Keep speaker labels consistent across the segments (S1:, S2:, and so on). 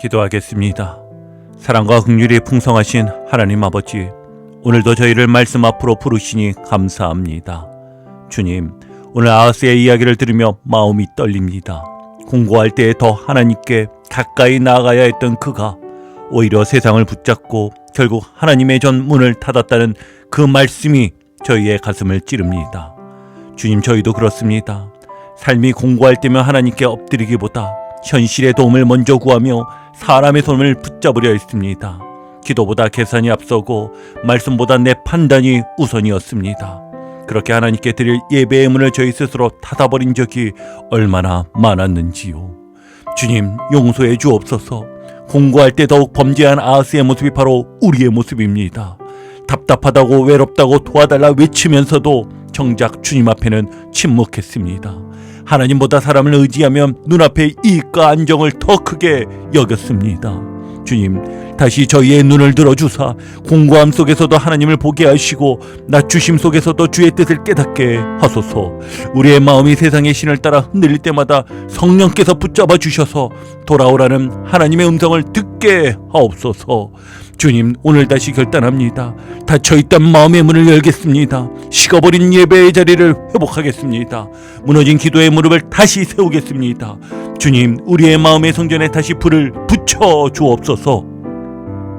S1: 기도하겠습니다. 사랑과 긍휼이 풍성하신 하나님 아버지, 오늘도 저희를 말씀 앞으로 부르시니 감사합니다. 주님, 오늘 아하스의 이야기를 들으며 마음이 떨립니다. 공고할 때에 더 하나님께 가까이 나아가야 했던 그가 오히려 세상을 붙잡고 결국 하나님의 전 문을 닫았다는 그 말씀이 저희의 가슴을 찌릅니다. 주님, 저희도 그렇습니다. 삶이 공고할 때면 하나님께 엎드리기보다 현실의 도움을 먼저 구하며 사람의 손을 붙잡으려 했습니다. 기도보다 계산이 앞서고 말씀보다 내 판단이 우선이었습니다. 그렇게 하나님께 드릴 예배의 문을 저희 스스로 닫아버린 적이 얼마나 많았는지요. 주님 용서해 주옵소서. 공고할 때 더욱 범죄한 아하스의 모습이 바로 우리의 모습입니다. 답답하다고 외롭다고 도와달라 외치면서도 정작 주님 앞에는 침묵했습니다. 하나님보다 사람을 의지하며 눈앞의 이익과 안정을 더 크게 여겼습니다. 주님, 다시 저희의 눈을 들어주사 공고함 속에서도 하나님을 보게 하시고 낮주심 속에서도 주의 뜻을 깨닫게 하소서. 우리의 마음이 세상의 신을 따라 흔들릴 때마다 성령께서 붙잡아 주셔서 돌아오라는 하나님의 음성을 듣게 하옵소서. 주님, 오늘 다시 결단합니다. 닫혀있던 마음의 문을 열겠습니다. 식어버린 예배의 자리를 회복하겠습니다. 무너진 기도의 무릎을 다시 세우겠습니다. 주님, 우리의 마음의 성전에 다시 불을 붙여 주옵소서.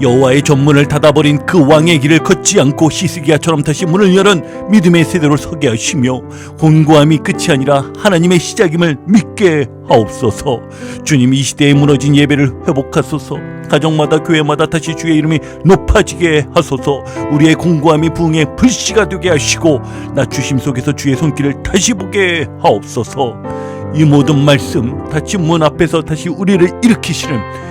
S1: 여호와의 전문을 닫아버린 그 왕의 길을 걷지 않고 시스기야처럼 다시 문을 열은 믿음의 세대로 서게 하시며 곤고함이 끝이 아니라 하나님의 시작임을 믿게 하옵소서. 주님 이 시대에 무너진 예배를 회복하소서. 가정마다 교회마다 다시 주의 이름이 높아지게 하소서. 우리의 공고함이 부흥의 불씨가 되게 하시고 낮주심 속에서 주의 손길을 다시 보게 하옵소서. 이 모든 말씀 닫힌 문 앞에서 다시 우리를 일으키시는